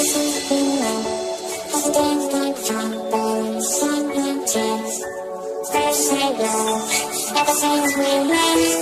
Everything's we made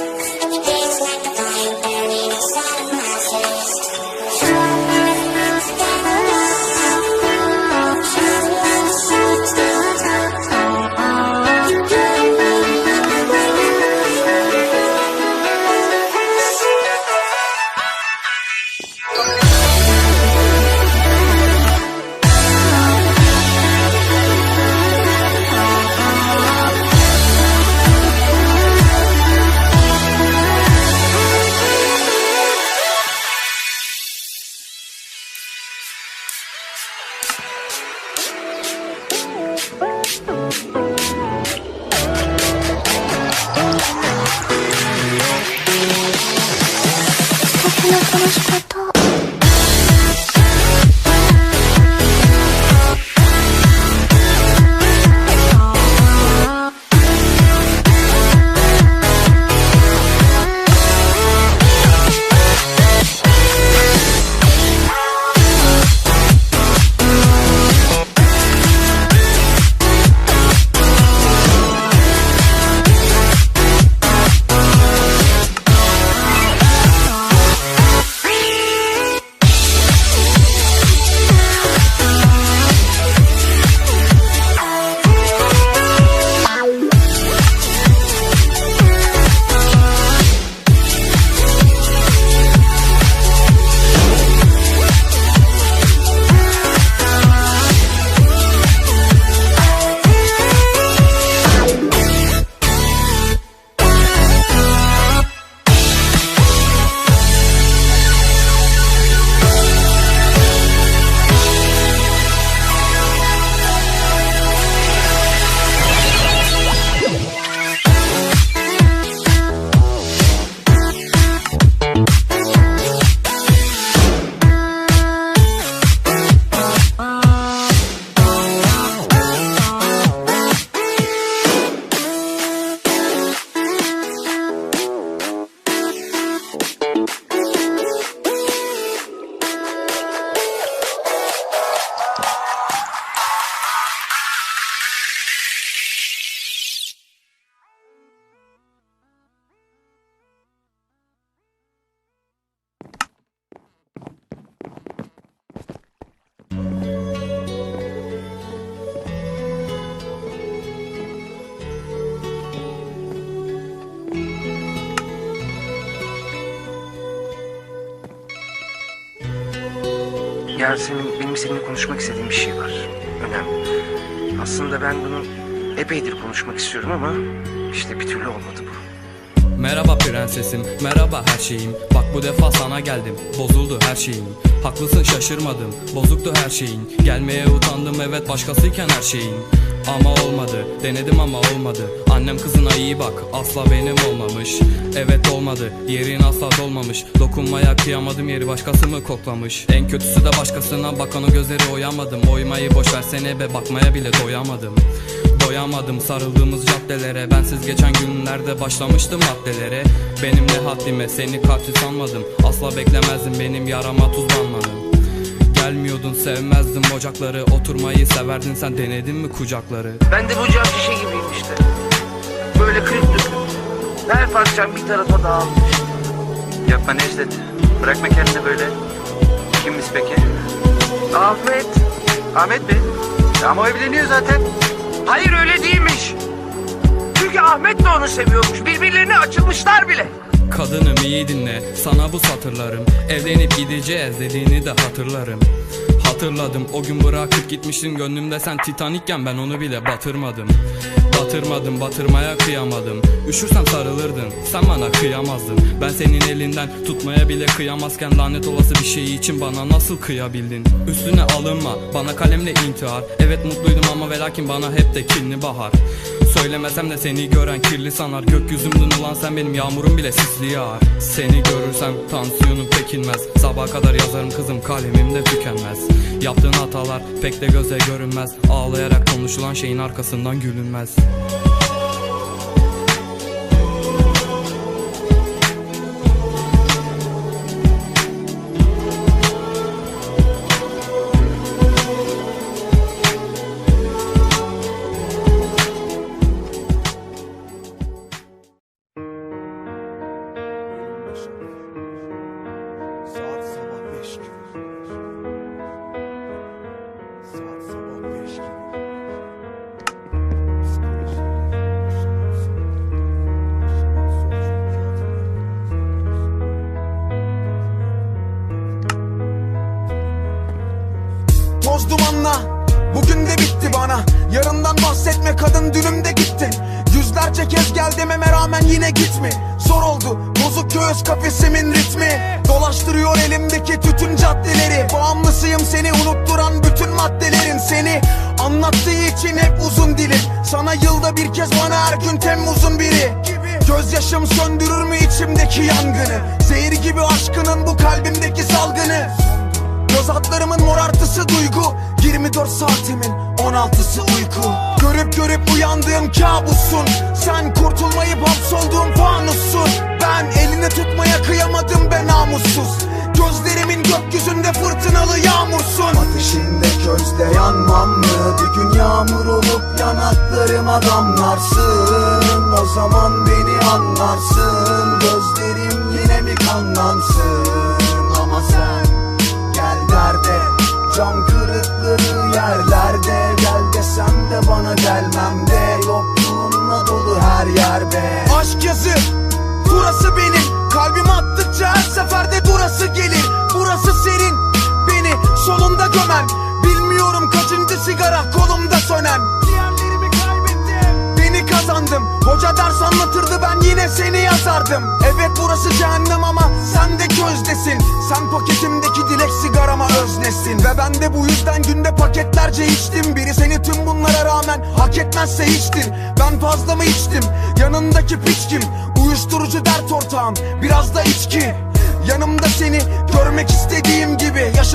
Yasemin benim seninle konuşmak istediğim bir şey var. Önemli. Aslında ben bunu epeydir konuşmak istiyorum ama işte bir türlü olmadı bu. Merhaba prensesim, merhaba her şeyim Bak bu defa sana geldim, bozuldu her şeyim Haklısın şaşırmadım, bozuktu her şeyin Gelmeye utandım evet başkasıyken her şeyin Ama olmadı, denedim ama olmadı. Annem kızına iyi bak, asla benim olmamış. Evet olmadı, yerin asla dolmamış. Dokunmaya kıyamadım. Yeri başkası mı koklamış. En kötüsü de başkasına bakan o gözleri oyamadım. Oymayı boş versene be bakmaya bile doyamadım. Doyamadım sarıldığımız caddelere. Bensiz geçen günlerde başlamıştım maddelere. Benim ne haddime seni katil sanmadım. Asla beklemezdim benim yarama tuz banmanı Gelmiyordun sevmezdim ocakları Oturmayı severdin sen denedin mi kucakları Ben de bu cam şişe gibiyim işte. Böyle kırık dökük. Her parçam bir tarafa dağılmış. Yapma Necdet. Bırakma kendini böyle. Kimmiş peki? Ahmet. Ahmet mi? Ya Ama o evleniyor zaten. Hayır öyle değilmiş. Çünkü Ahmet de onu seviyormuş. Birbirlerine açılmışlar bile. Kadınım iyi dinle sana bu satırlarım. Evlenip gideceğiz dediğini de hatırlarım Hatırladım. O gün bırakıp gitmiştin gönlümde. Sen Titanikken ben onu bile batırmadım. Batırmadım batırmaya kıyamadım. Üşürsem sarılırdın sen bana kıyamazdın. Ben senin elinden tutmaya bile kıyamazken Lanet olası bir şey için bana nasıl kıyabildin? Üstüne alınma bana kalemle intihar. Evet mutluydum ama ve lakin bana hep de kinli bahar. Söylemesem de seni gören kirli sanar. Gökyüzümdün ulan sen benim yağmurum bile sisli yağar. Seni görürsem tansiyonum pek inmez Sabaha kadar yazarım kızım kalemim de tükenmez Yaptığın hatalar pek de göze görünmez. Ağlayarak konuşulan şeyin arkasından gülünmez dememe rağmen yine gitme. Zor oldu bozuk göğüs kafesimin ritmi. Dolaştırıyor elimdeki tütün caddeleri. Bağımlısıyım seni unutturan bütün maddelerin. Seni anlattığı için hep uzun dilim. Sana yılda bir kez bana her gün Temmuz'un biri. Gözyaşım söndürür mü içimdeki yangını? Zehir gibi aşkının bu kalbimdeki salgını. Göz altlarımın morartısı duygu. 24 saatimin 16'sı uyku Görüp görüp uyandığım kabussun Sen kurtulmayıp hapsolduğum fanussun Ben elini tutmaya kıyamadım be namussuz. Gözlerimin gökyüzünde fırtınalı yağmursun. Ateşinde közde yanmam mı? Bir gün yağmur olup yanaklarıma damlarsın O zaman beni anlarsın. Gözlerim yine mi kanlansın? Ama sen Gel derde. Cam kırıkları yerlerde. Gel desem de bana gömen Bilmiyorum kaçıncı sigara kolumda sönen. Diğerlerimi kaybettim. Beni kazandım. Hoca ders anlatırdı ben yine seni yazardım. Evet burası cehennem ama sen de közdesin Sen paketimdeki dilek sigarama öznesin. Ve ben de bu yüzden günde paketlerce içtim. Biri seni tüm bunlara rağmen hak etmezse hiçtir Ben fazla mı içtim? Yanındaki piç kim? Uyuşturucu dert ortağım. Biraz da içki. Yanımda seni görmek istediğim gibi istediğim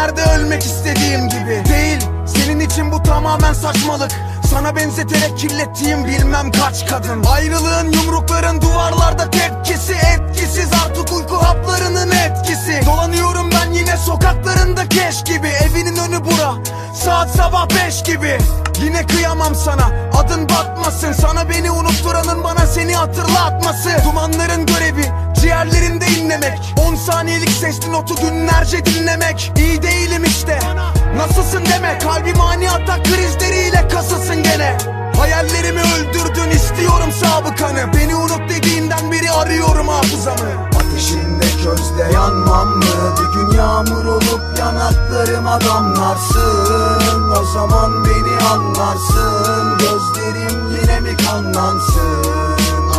yerde ölmek istediğim gibi. Değil senin için bu tamamen saçmalık. Sana benzeterek kirlettiğim bilmem kaç kadın. Ayrılığın yumrukların duvarlarda tepkisi Etkisiz artık uyku haplarının etkisi. Dolanıyorum ben yine sokaklarında keş gibi. Evinin önü bura saat sabah beş gibi. Yine kıyamam sana adın batmasın. Sana beni unutturanın bana seni hatırlatması. Dumanların görevi ciğerlerinde inlemek. 10 saniyelik sesli notu günlerce dinlemek. İyi değilim işte. Nasılsın deme. Kalbim ani atak krizleriyle kasılsın gene. Hayallerimi öldürdün istiyorum sabıkanı. Beni unut dediğinden beri arıyorum hafızamı. Ateşinde közde yanmam mı? Bir gün yağmur olup yanaklarıma damlarsın. O zaman beni anlarsın. Gözlerim yine mi kanlansın?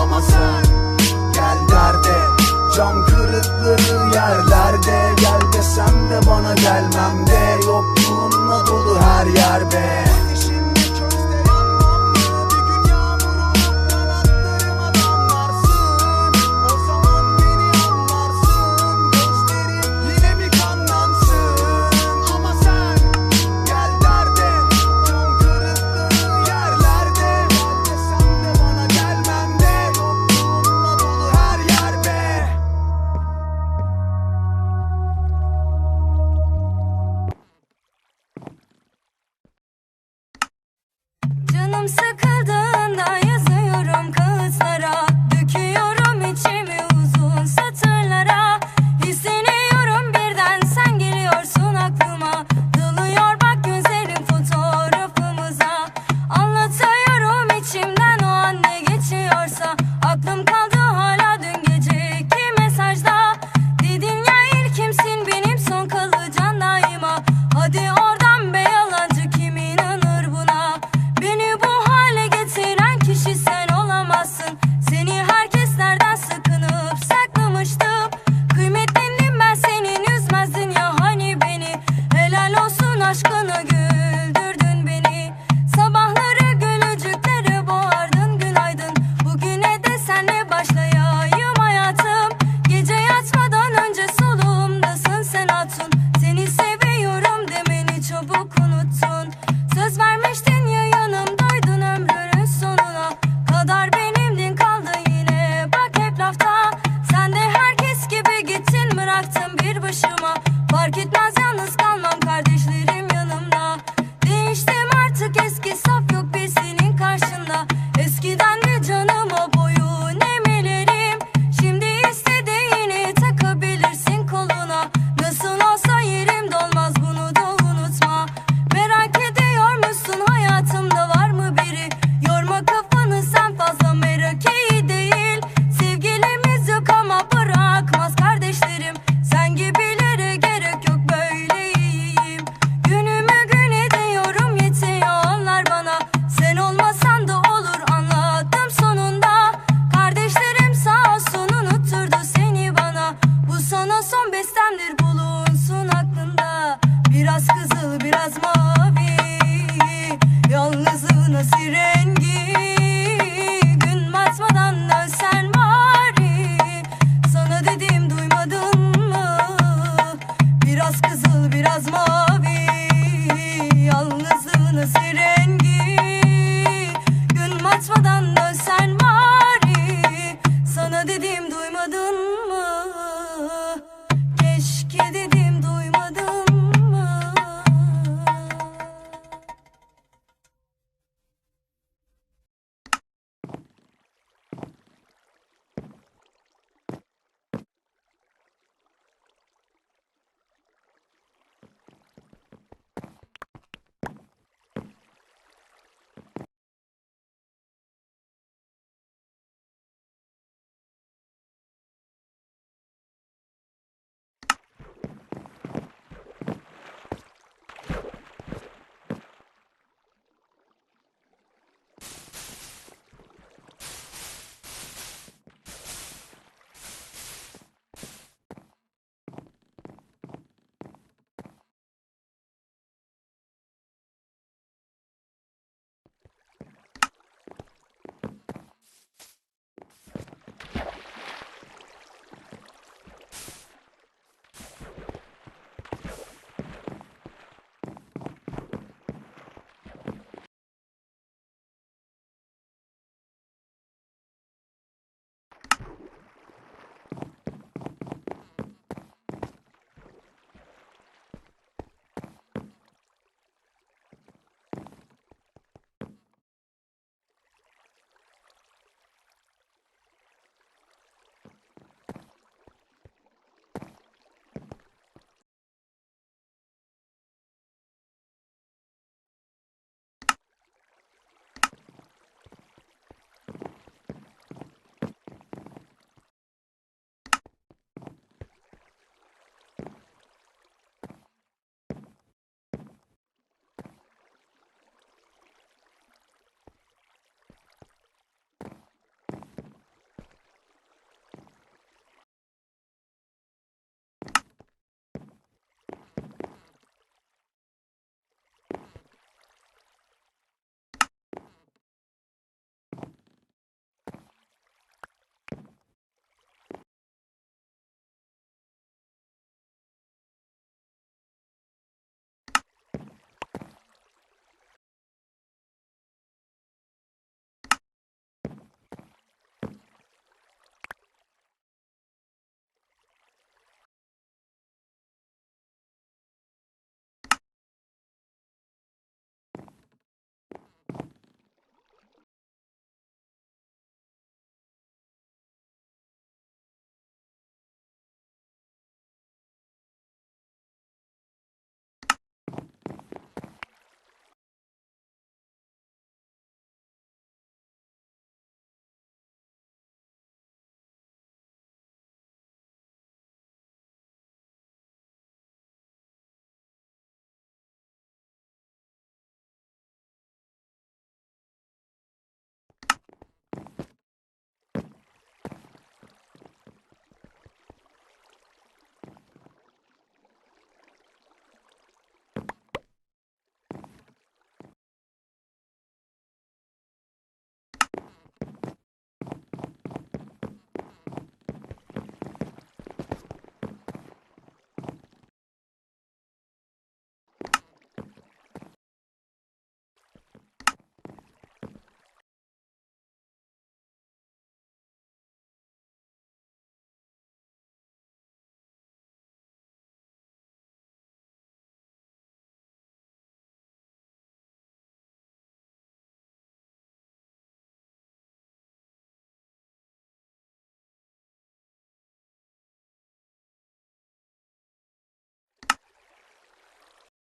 Ama sen Gel derde Cam kırıkları yerlerde Gel desem de bana gelmem de. Yokluğunla dolu her yer be